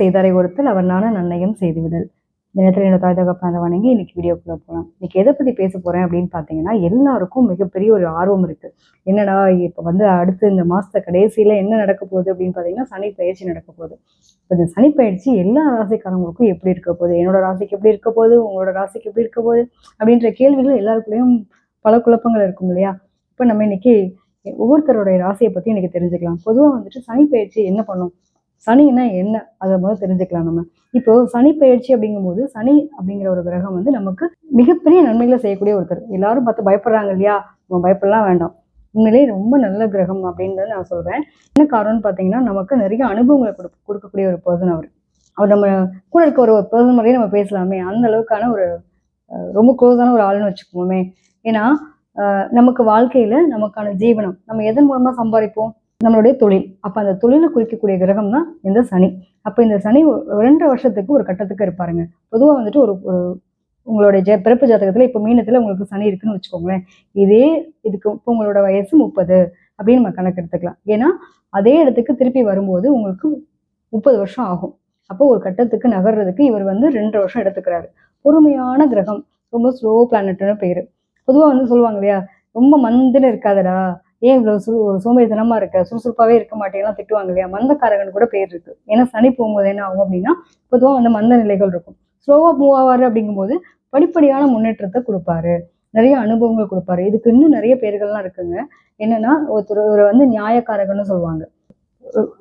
செய்தாரை ஒருத்தல் அவர் நான நன்மையும் செய்துவிடல். தினத்தில் என்னோட தாய் தகப்பனை வணங்கி இன்னைக்கு வீடியோக்குள்ள போகலாம் இன்னைக்கு எதை பத்தி பேச போறேன் அப்படின்னு பாத்தீங்கன்னா எல்லாருக்கும் மிகப்பெரிய ஒரு ஆர்வம் இருக்கு. என்னடா இப்ப வந்து அடுத்து இந்த மாசத்த கடைசியில் என்ன நடக்க போகுது அப்படின்னு பாத்தீங்கன்னா சனி பயிற்சி நடக்க போகுது. இப்போ இந்த சனி பயிற்சி எல்லா ராசிக்காரங்களுக்கும் எப்படி இருக்க போகுது? என்னோட ராசிக்கு எப்படி இருக்க போகுது? உங்களோட ராசிக்கு எப்படி இருக்க போகுது? அப்படின்ற கேள்விகள் எல்லாருக்குள்ளேயும் பல குழப்பங்கள் இருக்கும் இல்லையா? இப்போ நம்ம இன்னைக்கு ஒவ்வொருத்தருடைய ராசியை பத்தி இன்னைக்கு தெரிஞ்சுக்கலாம். பொதுவா வந்துட்டு சனி பயிற்சி என்ன பண்ணும்? சனின்னா என்ன? அதை முதல் தெரிஞ்சுக்கலாம் நம்ம. இப்போ சனி பயிற்சி அப்படிங்கும்போது சனி அப்படிங்கிற ஒரு கிரகம் வந்து நமக்கு மிகப்பெரிய நன்மைகளை செய்யக்கூடிய ஒருத்தர். எல்லாரும் பார்த்து பயப்படுறாங்க இல்லையா? நம்ம பயப்படலாம் வேண்டாம். உண்மையிலேயே ரொம்ப நல்ல கிரகம் அப்படின்றத நான் சொல்றேன். என்ன காரணம்னு பார்த்தீங்கன்னா நமக்கு நிறைய அனுபவங்களை கொடு கொடுக்கக்கூடிய ஒரு பர்சன் அவர். அவர் நம்ம கூட இருக்க ஒரு பர்சன் மாதிரியே நம்ம பேசலாமே. அந்த அளவுக்கான ஒரு ரொம்ப க்ளோஸான ஒரு ஆளுன்னு வச்சுக்கோமே. ஏன்னா நமக்கு வாழ்க்கையில நமக்கான ஜீவனம் நம்ம எதன் மூலமா சம்பாதிப்போம்? நம்மளுடைய தொழில். அப்போ அந்த தொழிலை குறிக்கக்கூடிய கிரகம் தான் இந்த சனி. அப்போ இந்த சனி ஒரு- ரெண்டு வருஷத்துக்கு ஒரு கட்டத்துக்கு இருப்பாருங்க. பொதுவாக வந்துட்டு ஒரு உங்களுடைய ஜெ பிறப்பு ஜாதகத்தில் இப்போ மீனத்தில் உங்களுக்கு சனி இருக்குன்னு வச்சுக்கோங்களேன். இதே இதுக்கு இப்போ உங்களோட வயசு முப்பது அப்படின்னு நம்ம கணக்கு எடுத்துக்கலாம் ஏன்னா அதே இடத்துக்கு திருப்பி வரும்போது உங்களுக்கு முப்பது வருஷம் ஆகும். அப்போ ஒரு கட்டத்துக்கு நகர்றதுக்கு இவர் வந்து ரெண்டு வருஷம் எடுத்துக்கிறாரு. பொறுமையான கிரகம். ரொம்ப ஸ்லோ பிளானட்னு பேர். பொதுவாக வந்து சொல்லுவாங்க இல்லையா? ரொம்ப மந்தில் இருக்காதடா. ஏன் இவ்வளவு சு சோம்பேறித்தனமா இருக்க? சுறுசுறுப்பாவே இருக்க மாட்டேங்கலாம் திட்டுவாங்க இல்லையா மந்தக்காரகன் கூட பேர் இருக்கு. ஏன்னா சனி போகும்போது என்ன ஆகும் அப்படின்னா பொதுவாக வந்து மந்த நிலைகள் இருக்கும். ஸ்லோவா மூவ் ஆவாரு அப்படிங்கும்போது படிப்படியான முன்னேற்றத்தை கொடுப்பாரு. நிறைய அனுபவங்கள் கொடுப்பாரு. இதுக்கு இன்னும் நிறைய பேர்கள்லாம் இருக்குங்க. என்னன்னா ஒருத்தர் ஒரு வந்து நியாயக்காரகன்னு சொல்லுவாங்க.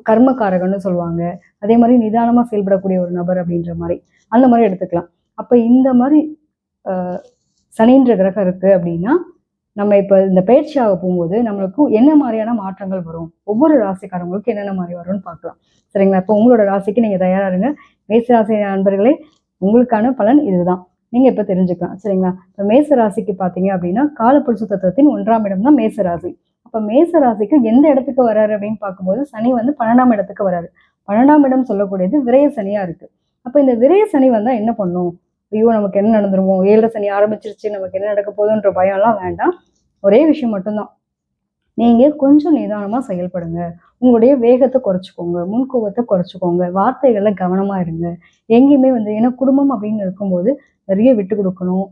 கர்மக்காரகன்னு சொல்லுவாங்க. அதே மாதிரி நிதானமா செயல்படக்கூடிய ஒரு நபர் அப்படின்ற மாதிரி. அந்த மாதிரி எடுத்துக்கலாம். அப்ப இந்த மாதிரி சனின்ற கிரகம் இருக்கு அப்படின்னா நம்ம இப்ப இந்த பயிற்சியாக போகும்போது நம்மளுக்கு என்ன மாதிரியான மாற்றங்கள் வரும்? ஒவ்வொரு ராசிக்காரங்களுக்கும் என்னென்ன மாதிரி வரும்னு பார்க்கலாம். சரிங்களா? இப்போ உங்களோட ராசிக்கு நீங்க தயாரா இருங்க. மேச ராசி நண்பர்களே உங்களுக்கான பலன் இதுதான். நீங்க இப்ப தெரிஞ்சுக்கலாம். சரிங்களா? இப்ப மேச ராசிக்கு பாத்தீங்க அப்படின்னா காலப்புருஷ தத்துவத்தின் ஒன்றாம் இடம் தான் மேச ராசி. அப்ப மேச ராசிக்கு எந்த இடத்துக்கு வராரு அப்படின்னு பார்க்கும்போது சனி வந்து பன்னெண்டாம் இடத்துக்கு வராரு. பன்னெண்டாம் இடம் சொல்லக்கூடியது விரய சனியா இருக்கு. அப்ப இந்த விரய சனி வந்தா என்ன பண்ணும்? ஐயோ நமக்கு என்ன நடந்துருவோம் ஏழரை சனி ஆரம்பிச்சிருச்சு நமக்கு என்ன நடக்க போகுதுன்ற பயம்லாம் வேண்டாம். ஒரே விஷயம் மட்டும்தான். நீங்க கொஞ்சம் நிதானமா செயல்படுங்க. உங்களுடைய வேகத்தை குறைச்சிக்கோங்க. முன்கோபத்தை குறைச்சிக்கோங்க. வார்த்தைகள்ல கவனமா இருங்க. எங்கேயுமே வந்து ஏன்னா குடும்பம் அப்படின்னு இருக்கும்போது நிறைய விட்டு கொடுக்கணும்.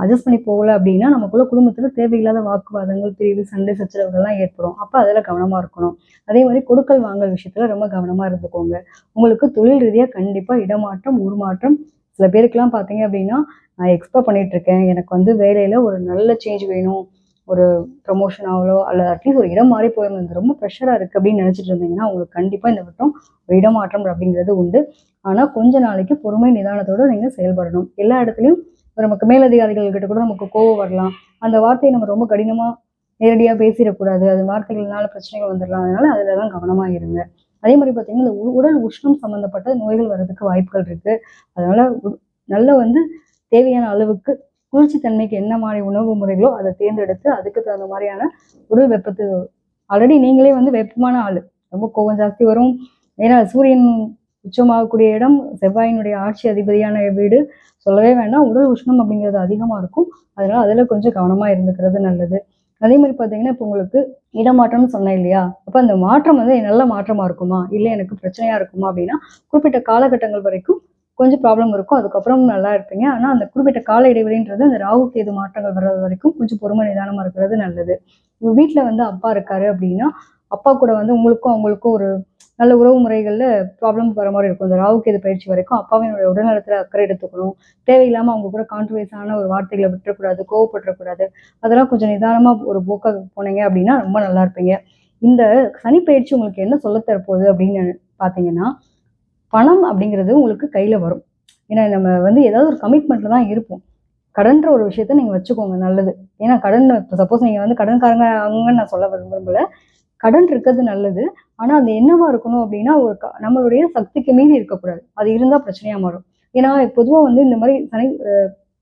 அட்ஜஸ்ட் பண்ணி போகல அப்படின்னா நமக்குள்ள குடும்பத்துல தேவையில்லாத வாக்குவாதங்கள் பிரிவு சண்டை சச்சரவுகள்லாம் ஏற்படும். அப்ப அதுல கவனமா இருக்கணும். அதே மாதிரி கொடுக்கல் வாங்கல் விஷயத்துல ரொம்ப கவனமா இருந்துக்கோங்க. உங்களுக்கு தொழில் ரீதியா கண்டிப்பா இடமாற்றம் உருமாற்றம் சில பேருக்குலாம் பார்த்தீங்க அப்படின்னா நான் எக்ஸ்பெக்ட் பண்ணிட்டு இருக்கேன் எனக்கு வந்து வேலையில ஒரு நல்ல சேஞ்ச் வேணும். ஒரு ப்ரொமோஷன் ஆகலோ அல்லது அட்லீஸ்ட் ஒரு இடம் மாறி போயிருந்தது ரொம்ப ப்ரெஷராக இருக்குது அப்படின்னு நினச்சிட்டு இருந்தீங்கன்னா உங்களுக்கு கண்டிப்பாக இந்த வட்டம் ஒரு இடமாற்றம் அப்படிங்கிறது உண்டு. ஆனால் கொஞ்ச நாளைக்கு பொறுமை நிதானத்தோட நீங்கள் செயல்படணும். எல்லா இடத்துலையும் நமக்கு மேலதிகாரிகள் கிட்ட கூட நமக்கு கோவம் வரலாம். அந்த வார்த்தையை நம்ம ரொம்ப கடினமாக நேரடியாக பேசிடக்கூடாது. அது வார்த்தைகள்னால பிரச்சனைகள் வந்துடலாம். அதனால அதில் தான் கவனமாக இருங்க. அதே மாதிரி பார்த்தீங்கன்னா இந்த உ- உடல் உஷ்ணம் சம்மந்தப்பட்ட நோய்கள் வர்றதுக்கு வாய்ப்புகள் இருக்கு. அதனால உ- நல்ல வந்து தேவையான அளவுக்கு குளிர்ச்சி தன்மைக்கு என்ன மாதிரி உணவு முறைகளோ அதை தேர்ந்தெடுத்து அதுக்கு தகுந்த மாதிரியான உடல் வெப்பத்து ஆல்ரெடி நீங்களே வந்து வெப்பமான ஆள். ரொம்ப கோவம் ஜாஸ்தி வரும். ஏன்னா சூரியன் உச்சமாகக்கூடிய இடம் செவ்வாயினுடைய ஆட்சி அதிபதியான வீடு. சொல்லவே வேண்டாம். உடல் உஷ்ணம் அப்படிங்கிறது அதிகமாக இருக்கும். அதனால அதில் கொஞ்சம் கவனமாக இருந்துக்கிறது நல்லது. அதே மாதிரி பார்த்தீங்கன்னா இப்போ உங்களுக்கு இடமாற்றம்னு சொன்னேன் இல்லையா? அப்போ அந்த மாற்றம் வந்து நல்ல மாற்றமாக இருக்குமா? இல்லை எனக்கு பிரச்சனையாக இருக்குமா அப்படின்னா குறிப்பிட்ட காலகட்டங்கள் வரைக்கும் கொஞ்சம் ப்ராப்ளம் இருக்கும். அதுக்கப்புறம் நல்லா இருப்பீங்க. ஆனால் அந்த குறிப்பிட்ட கால இடைவெளின்றது அந்த ராகு கேது மாற்றங்கள் வர்றது வரைக்கும் கொஞ்சம் பொறுமை நிதானமாக இருக்கிறது நல்லது. உங்க வீட்டில் வந்து அப்பா இருக்காரு அப்படின்னா அப்பா கூட வந்து உங்களுக்கும் அவங்களுக்கும் ஒரு நல்ல உறவு முறைகளில் ப்ராப்ளம் வர மாதிரி இருக்கும். இந்த ராவுக்கு இது பயிற்சி வரைக்கும் அப்பாவினுடைய உடல்நலத்தில் அக்கறை எடுத்துக்கணும். தேவையில்லாமல் அவங்க கூட கான்ட்ரவர்ஸான ஒரு வார்த்தைகளை விட்டுறக்கூடாது கோவப்பட்டுறக்கூடாது. அதெல்லாம் கொஞ்சம் நிதானமாக ஒரு போக்காக போனீங்க அப்படின்னா ரொம்ப நல்லா இருப்பீங்க. இந்த சனி பயிற்சி உங்களுக்கு என்ன சொல்ல தரப்போகுது அப்படின்னு பார்த்தீங்கன்னா பணம் அப்படிங்கிறது உங்களுக்கு கையில் வரும். ஏன்னா நம்ம வந்து ஏதாவது ஒரு கமிட்மெண்ட்டில் தான் இருப்போம். கடன்ற ஒரு விஷயத்த நீங்கள் வச்சுக்கோங்க நல்லது. ஏன்னா கடன் இப்போ சப்போஸ் நீங்கள் வந்து கடன்காரங்க அவங்கன்னு நான் சொல்ல விரும்பல. கடன் இருக்கிறது நல்லது. ஆனால் அது என்னவா இருக்கணும் அப்படின்னா ஒரு க- நம்மளுடைய சக்திக்கு மீறி இருக்கக்கூடாது. அது இருந்தால் பிரச்சனையாக மாறும். ஏன்னா பொதுவாக வந்து இந்த மாதிரி சனி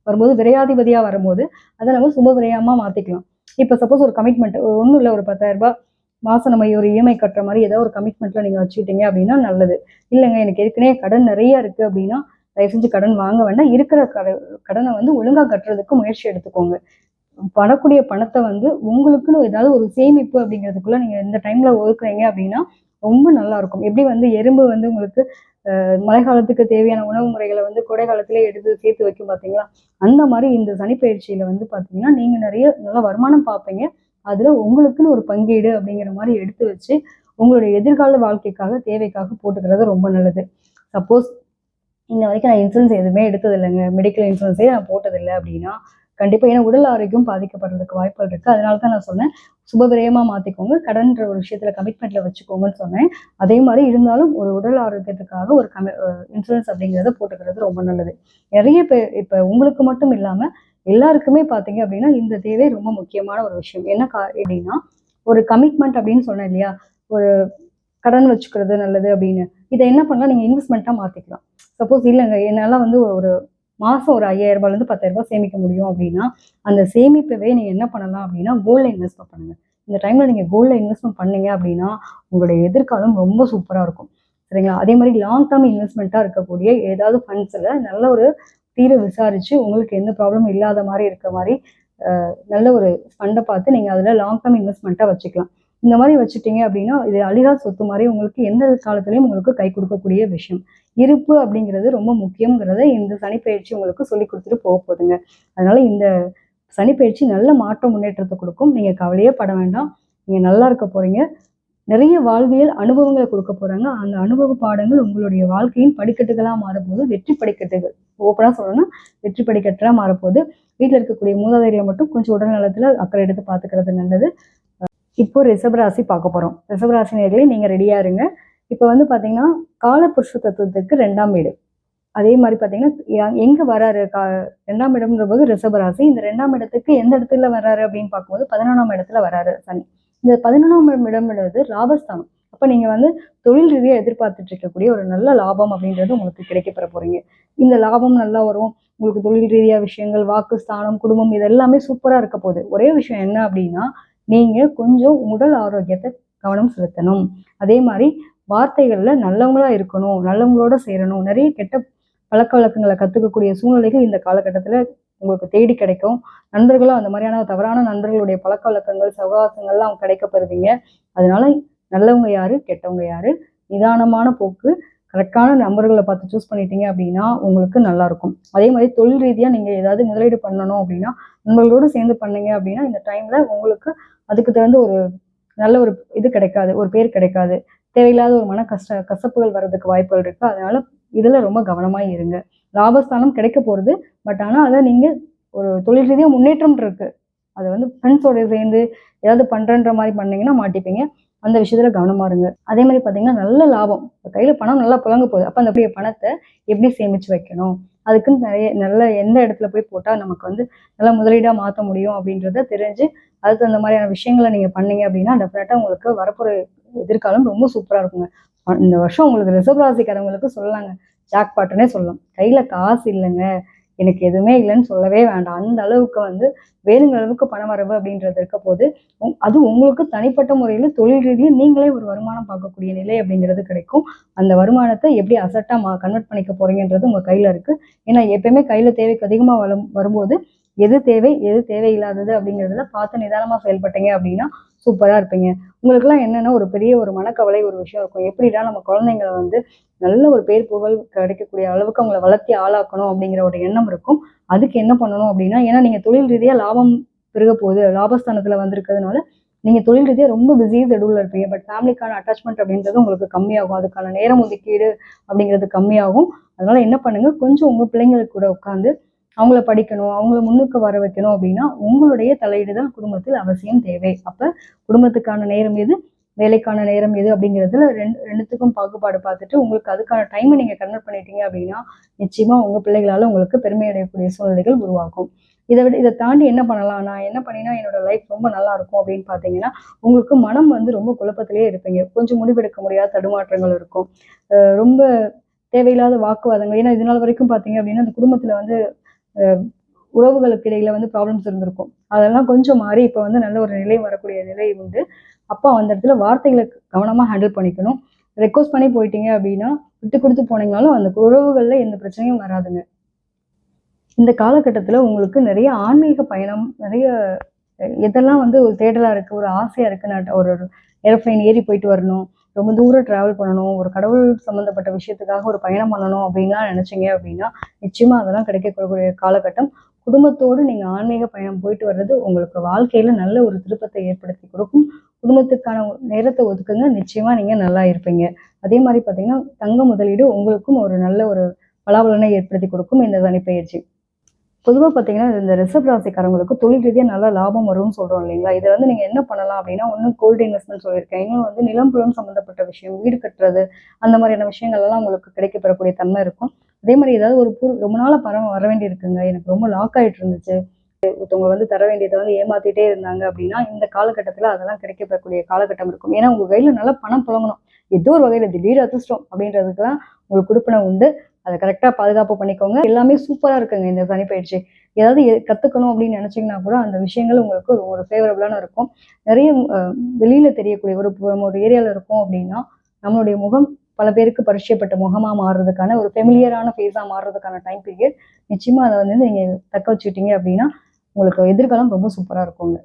வரும்போது விரையாதிபதியாக வரும்போது அதை நம்ம சுப விரயமாக மாற்றிக்கலாம் இப்போ சப்போஸ் ஒரு கமிட்மெண்ட் ஒன்றும் இல்லை ஒரு பத்தாயிரம் ரூபாய் மாதம் நம்ம ஒரு இஎம்ஐ கட்டுற மாதிரி ஏதோ ஒரு கமிட்மெண்ட்டில் நீங்கள் வச்சுக்கிட்டீங்க அப்படின்னா நல்லது. இல்லைங்க எனக்கு ஏற்கனவே கடன் நிறைய இருக்குது அப்படின்னா தயவு செஞ்சு கடன் வாங்க வேண்டாம். இருக்கிற கட கடனை வந்து ஒழுங்காக கட்டுறதுக்கு முயற்சி எடுத்துக்கோங்க. வரக்கூடிய பணத்தை வந்து உங்களுக்குன்னு ஏதாவது ஒரு சேமிப்பு அப்படிங்கிறதுக்குள்ள நீங்கள் இந்த டைமில் ஒதுக்குறீங்க அப்படின்னா ரொம்ப நல்லா இருக்கும் எப்படி வந்து எறும்பு வந்து உங்களுக்கு மழை காலத்துக்கு தேவையான உணவு முறைகளை வந்து கோடை காலத்திலே எடுத்து சேர்த்து வைக்கும் பார்த்தீங்களா? அந்த மாதிரி இந்த சனிப்பயிற்சியில வந்து பார்த்தீங்கன்னா நீங்க நிறைய நல்ல வருமானம் பார்ப்பீங்க. அதுல உங்களுக்குன்னு ஒரு பங்கீடு அப்படிங்கிற மாதிரி எடுத்து வச்சு உங்களுடைய எதிர்கால வாழ்க்கைக்காக தேவைக்காக போட்டுக்கிறது ரொம்ப நல்லது. சப்போஸ் இன்ன வரைக்கும் நான் இன்சூரன்ஸ் எதுவுமே எடுத்தது இல்லைங்க மெடிக்கல் இன்சூரன்ஸே நான் போட்டதில்லை அப்படின்னா கண்டிப்பாக ஏன்னா உடல் ஆரோக்கியம் பாதிக்கப்படுறதுக்கு வாய்ப்புகள் இருக்குது அதனால தான் நான் சொன்னேன். சுபவிரயமாக மாற்றிக்கோங்க கடன்ற ஒரு விஷயத்தில் கமிட்மெண்ட்டில் வச்சுக்கோங்கன்னு சொன்னேன். அதே மாதிரி இருந்தாலும் ஒரு உடல் ஆரோக்கியத்துக்காக ஒரு கமி இன்சூரன்ஸ் அப்படிங்கிறத போட்டுக்கிறது ரொம்ப நல்லது. நிறைய பேர் இப்போ உங்களுக்கு மட்டும் இல்லாமல் எல்லாருக்குமே பார்த்தீங்க அப்படின்னா இந்த தேவை ரொம்ப முக்கியமான ஒரு விஷயம். என்ன கா அப்படின்னா ஒரு கமிட்மெண்ட் அப்படின்னு சொன்னேன் இல்லையா? ஒரு கடன் வச்சுக்கிறது நல்லது அப்படின்னு. இதை என்ன பண்ணலாம்? நீங்கள் இன்வெஸ்ட்மெண்ட்டாக மாற்றிக்கலாம் சப்போஸ் இல்லைங்க. என்னால் வந்து ஒரு மாதம் ஒரு ஐயாயிரம் ரூபாயிலேருந்து பத்தாயிரம் ரூபாய் சேமிக்க முடியும் அப்படின்னா அந்த சேமிப்பவே நீங்கள் என்ன பண்ணலாம் அப்படின்னா கோல்டில் இன்வெஸ்ட்மெண்ட் பண்ணுங்கள் இந்த டைமில் நீங்கள் கோல்டில் இன்வெஸ்ட்மெண்ட் பண்ணீங்க அப்படின்னா உங்களுடைய எதிர்காலம் ரொம்ப சூப்பராக இருக்கும். சரிங்களா? அதே மாதிரி லாங் டேர்ம் இன்வெஸ்ட்மெண்ட்டாக இருக்கக்கூடிய ஏதாவது ஃபண்ட்ஸில் நல்ல ஒரு தீர விசாரித்து உங்களுக்கு எந்த ப்ராப்ளமும் இல்லாத மாதிரி இருக்க மாதிரி நல்ல ஒரு ஃபண்டை பார்த்து நீங்கள் அதில் லாங் டேர்ம் இன்வெஸ்ட்மெண்ட்டாக வச்சுக்கலாம். இந்த மாதிரி வச்சுட்டீங்க அப்படின்னா இது அழிகா சொத்து மாதிரி உங்களுக்கு எந்த காலத்துலையும் உங்களுக்கு கை கொடுக்கக்கூடிய விஷயம். இருப்பு அப்படிங்கிறது ரொம்ப முக்கியங்கிறத இந்த சனிப்பயிற்சி உங்களுக்கு சொல்லி கொடுத்துட்டு போக போதுங்க அதனால இந்த சனிப்பயிற்சி நல்ல மாற்ற முன்னேற்றத்தை கொடுக்கும். நீங்கள் கவலையே பட வேண்டாம். நீங்கள் நல்லா இருக்க போறீங்க. நிறைய வாழ்வியல் அனுபவங்களை கொடுக்க போறாங்க. அந்த அனுபவ பாடங்கள் உங்களுடைய வாழ்க்கையின் படிக்கட்டுகளாக மாறப்போகுது. வெற்றி படிக்கட்டுகள். ஓப்பனாக சொல்லணும்னா வெற்றி படிக்கட்டுலாம் மாறப்போகுது. வீட்டில் இருக்கக்கூடிய மூதாதையை மட்டும் கொஞ்சம் உடல்நலத்தில் அக்கறை எடுத்து பார்த்துக்கிறது நல்லது. இப்போ ரிஷபராசி பார்க்க போகிறோம் ரிஷபராசி நேர்களே நீங்கள் ரெடியாக இருங்க. இப்போ வந்து பார்த்தீங்கன்னா காலபுருஷ தத்துவத்துக்கு ரெண்டாம் வீடு. அதே மாதிரி பார்த்தீங்கன்னா எங்கே வராரு? கா ரெண்டாம் இடம்ன்ற போது ரிஷபராசி இந்த ரெண்டாம் இடத்துக்கு எந்த இடத்துல வராரு அப்படின்னு பார்க்கும்போது பதினொன்றாம் இடத்துல வராரு சனி. இந்த பதினொன்றாம் இடம்ன்றது லாபஸ்தானம். அப்போ நீங்கள் வந்து தொழில் ரீதியாக எதிர்பார்த்துட்டு இருக்கக்கூடிய ஒரு நல்ல லாபம் அப்படின்றது உங்களுக்கு கிடைக்கப்பெற போறீங்க. இந்த லாபம் நல்லா வரும். உங்களுக்கு தொழில் ரீதியாக விஷயங்கள் வாக்கு ஸ்தானம் குடும்பம் இது எல்லாமே சூப்பராக இருக்க போகுது. ஒரே விஷயம் என்ன அப்படின்னா நீங்கள் கொஞ்சம் உடல் ஆரோக்கியத்தை கவனம் செலுத்தணும். அதே மாதிரி வார்த்தைகளில் நல்லவங்களா இருக்கணும் நல்லவங்களோட சேரணும். நிறைய கெட்ட பழக்க வழக்கங்களை கற்றுக்கக்கூடிய சூழ்நிலைகள் இந்த காலகட்டத்தில் உங்களுக்கு தேடி கிடைக்கும். நண்பர்களும் அந்த மாதிரியான தவறான நண்பர்களுடைய பழக்க வழக்கங்கள் சகவாசங்கள்லாம் கிடைக்க பெறுவீங்க அதனால நல்லவங்க யாரு கெட்டவங்க யாரு? நிதானமான போக்கு கரெக்டான நம்பர்களை பார்த்து சூஸ் பண்ணிட்டீங்க அப்படின்னா உங்களுக்கு நல்லா இருக்கும். அதே மாதிரி தொழில் ரீதியாக நீங்கள் ஏதாவது முதலீடு பண்ணணும் அப்படின்னா உங்களோட சேர்ந்து பண்ணீங்க அப்படின்னா இந்த டைமில் உங்களுக்கு அதுக்கு தகுந்த ஒரு நல்ல ஒரு இது கிடைக்காது ஒரு பேர் கிடைக்காது. தேவையில்லாத ஒரு மன கஷ்ட கசப்புகள் வர்றதுக்கு வாய்ப்புகள் இருக்குது அதனால இதில் ரொம்ப கவனமாக இருங்க. லாபஸ்தானம் கிடைக்க போகிறது பட் ஆனால் அதை நீங்கள் ஒரு தொழில் ரீதியாக முன்னேற்றம் இருக்குது அதை வந்து ஃப்ரெண்ட்ஸோட சேர்ந்து ஏதாவது பண்ணுறன்ற மாதிரி பண்ணீங்கன்னா மாட்டிப்பீங்க. அந்த விஷயத்துல கவனமா இருங்க. அதே மாதிரி பார்த்தீங்கன்னா நல்ல லாபம். இப்போ கையில் பணம் நல்லா புழங்க போகுது. அப்போ அந்த பணத்தை எப்படி சேமிச்சு வைக்கணும்? அதுக்குன்னு நிறைய நல்ல எந்த இடத்துல போய் போட்டால் நமக்கு வந்து நல்லா முதலீடாக மாற்ற முடியும் அப்படின்றத தெரிஞ்சு அதுக்கு அந்த மாதிரியான விஷயங்களை நீங்கள் பண்ணீங்க அப்படின்னா டெஃபினட்டாக உங்களுக்கு வரப்போகிற எதிர்காலம் ரொம்ப சூப்பராக இருக்குங்க. இந்த வருஷம் உங்களுக்கு ரிசர்வ் ராசிக்காரவங்களுக்கு சொல்லலாங்க. ஜாக் பாட்டுனே சொல்லலாம். கையில் காசு இல்லைங்க. எனக்கு எதுவுமே இல்லைன்னு சொல்லவே வேண்டாம். அந்த அளவுக்கு வந்து வேணுங்கிற அளவுக்கு பண வரவு அப்படின்றது இருக்க போது அது உங்களுக்கு தனிப்பட்ட முறையில் தொழில் ரீதியாக நீங்களே ஒரு வருமானம் பார்க்கக்கூடிய நிலை அப்படிங்கிறது கிடைக்கும். அந்த வருமானத்தை எப்படி அசட்டாக கன்வெர்ட் பண்ணிக்க போறீங்கன்றது உங்கள் கையில் இருக்குது ஏன்னா எப்பயுமே கையில் தேவைக்கு அதிகமாக வரும் வரும்போது எது தேவை எது தேவையில்லாதது அப்படிங்கிறதுல பார்த்து நிதானமாக செயல்பட்டீங்க அப்படின்னா சூப்பராக இருப்பீங்க. உங்களுக்குலாம் என்னென்னா ஒரு பெரிய ஒரு மனக்கவலை ஒரு விஷயம் இருக்கும்? எப்படிடா நம்ம குழந்தைங்களை வந்து நல்ல ஒரு பேர் புகழ் கிடைக்கக்கூடிய அளவுக்கு அவங்கள வளர்த்தி ஆளாக்கணும் அப்படிங்கிற ஒரு எண்ணம் இருக்கும். அதுக்கு என்ன பண்ணணும் அப்படின்னா ஏன்னா நீங்கள் தொழில் ரீதியாக லாபம் பெருக போகுது லாபஸ்தானத்தில் வந்திருக்கிறதுனால நீங்கள் தொழில் ரீதியாக ரொம்ப பிஸி ஷெடியூலில் இருப்பீங்க. பட் ஃபேமிலிக்கான அட்டாச்மெண்ட் அப்படின்றது உங்களுக்கு கம்மியாகும். அதுக்கான நேரம் ஒதுக்கீடு அப்படிங்கிறது கம்மியாகும். அதனால என்ன பண்ணுங்கள் கொஞ்சம் உங்கள் பிள்ளைங்களுக்கு கூட உட்காந்து அவங்கள படிக்கணும் அவங்கள முன்னுக்கு வர வைக்கணும் அப்படின்னா உங்களுடைய தலையிடுதல் குடும்பத்தில் அவசியம் தேவை. அப்போ குடும்பத்துக்கான நேரம் எது வேலைக்கான நேரம் எது அப்படிங்கிறதுல ரெண்டு ரெண்டுத்துக்கும் பாகுபாடு பார்த்துட்டு உங்களுக்கு அதுக்கான டைமை நீங்கள் கன்வெர்ட் பண்ணிட்டீங்க அப்படின்னா நிச்சயமாக உங்கள் பிள்ளைகளால் உங்களுக்கு பெருமை அடையக்கூடிய சூழ்நிலைகள் உருவாகும். இதை விட இதை தாண்டி என்ன பண்ணலாம்? நான் என்ன பண்ணினா என்னோட லைஃப் ரொம்ப நல்லா இருக்கும் அப்படின்னு பார்த்தீங்கன்னா உங்களுக்கு மனம் வந்து ரொம்ப குழப்பத்திலேயே இருப்பீங்க. கொஞ்சம் முடிவெடுக்க முடியாத தடுமாற்றங்கள் இருக்கும். ரொம்ப தேவையில்லாத வாக்குவாதங்கள். ஏன்னா இதனால் வரைக்கும் பார்த்தீங்க அப்படின்னா அந்த குடும்பத்தில் வந்து உறவுகளுக்கு இடையில வந்து ப்ராப்ளம்ஸ் இருந்திருக்கும். அதெல்லாம் கொஞ்சம் மாறி இப்போ வந்து நல்ல ஒரு நிலை வரக்கூடிய நிலை உண்டு. அப்பா அந்த இடத்துல வார்த்தைகளை கவனமாக ஹேண்டில் பண்ணிக்கணும். ரெக்வஸ்ட் பண்ணி போயிட்டீங்க அப்படின்னா விட்டு கொடுத்து போனீங்கனாலும் அந்த உறவுகளில் எந்த பிரச்சனையும் வராதுங்க. இந்த காலகட்டத்தில் உங்களுக்கு நிறைய ஆன்மீக பயணம் நிறைய எதெல்லாம் வந்து ஒரு தேடலாக இருக்குது ஒரு ஆசையாக இருக்குன்னு ஒரு ஏரோப்ளைன் ஏறி போயிட்டு வரணும். ரொம்ப தூரம் டிராவல் பண்ணணும் ஒரு கடவுள் சம்மந்தப்பட்ட விஷயத்துக்காக ஒரு பயணம் பண்ணணும் அப்படின்லாம் நினைச்சீங்க அப்படின்னா நிச்சயமா அதெல்லாம் கிடைக்கக்கூடிய காலகட்டம். குடும்பத்தோடு நீங்க ஆன்மீக பயணம் போயிட்டு வர்றது உங்களுக்கு வாழ்க்கையில நல்ல ஒரு திருப்பத்தை ஏற்படுத்தி கொடுக்கும். குடும்பத்துக்கான நேரத்தை ஒதுக்குங்க. நிச்சயமா நீங்க நல்லா இருப்பீங்க. அதே மாதிரி பாத்தீங்கன்னா தங்க முதலீடு உங்களுக்கும் ஒரு நல்ல ஒரு பலாபலனை ஏற்படுத்தி கொடுக்கும். இந்த சனிப்பெயர்ச்சி பொதுவாக பார்த்தீங்கன்னா இந்த ரிசர்வ் ராசிக்காரங்களுக்கு தொழில் ரீதியாக நல்ல லாபம் வரும்னு சொல்கிறோம் இல்லைங்களா? இதை வந்து நீங்கள் என்ன பண்ணலாம் அப்படின்னா ஒன்று கோல்டு இன்வெஸ்ட்மெண்ட் சொல்லியிருக்கேன். இன்னும் வந்து நிலம் புலம் சம்மந்தப்பட்ட விஷயம் வீடு கட்டுறது அந்த மாதிரியான விஷயங்கள்லாம் உங்களுக்கு கிடைக்கப்பெறக்கூடிய தன்மை இருக்கும். அதே மாதிரி ஏதாவது ஒரு பொருள் ரொம்ப நாளாக பரம் வர வேண்டி இருக்குங்க எனக்கு ரொம்ப லாக் ஆகிட்டு இருந்துச்சு. ஒருத்தவங்க வந்து தர வேண்டியதை வந்து ஏமாத்திட்டே இருந்தாங்க அப்படின்னா இந்த காலகட்டத்தில் அதெல்லாம் கிடைக்கப்பெறக்கூடிய காலகட்டம் இருக்கும். ஏன்னா உங்கள் கையில் நல்லா பணம் புழங்கணும். ஏதோ ஒரு வகையில் திடீர் அதிர்ஷ்டம் அப்படின்றதுக்கு தான் உங்களுக்கு கொடுப்பின உண்டு. அதை கரெக்டாக பாதுகாப்பு பண்ணிக்கோங்க. எல்லாமே சூப்பராக இருக்குங்க இந்த சனி பயிற்சி. ஏதாவது கற்றுக்கணும் அப்படின்னு நினச்சிங்கன்னா கூட அந்த விஷயங்கள் உங்களுக்கு ஒரு ஃபேவரபுளான இருக்கும். நிறைய வெளியில் தெரியக்கூடிய ஒரு ஒரு ஏரியாவில் இருக்கும் அப்படின்னா நம்மளுடைய முகம் பல பேருக்கு பரிச்சயப்பட்ட முகமாக மாறுறதுக்கான ஒரு ஃபெமிலியரான ஃபேஸாக மாறுறதுக்கான டைம் பீரியட் நிச்சயமாக அதை வந்து நீங்கள் தக்க வச்சுக்கிட்டீங்க அப்படின்னா உங்களுக்கு எதிர்காலம் ரொம்ப சூப்பராக இருக்குங்க.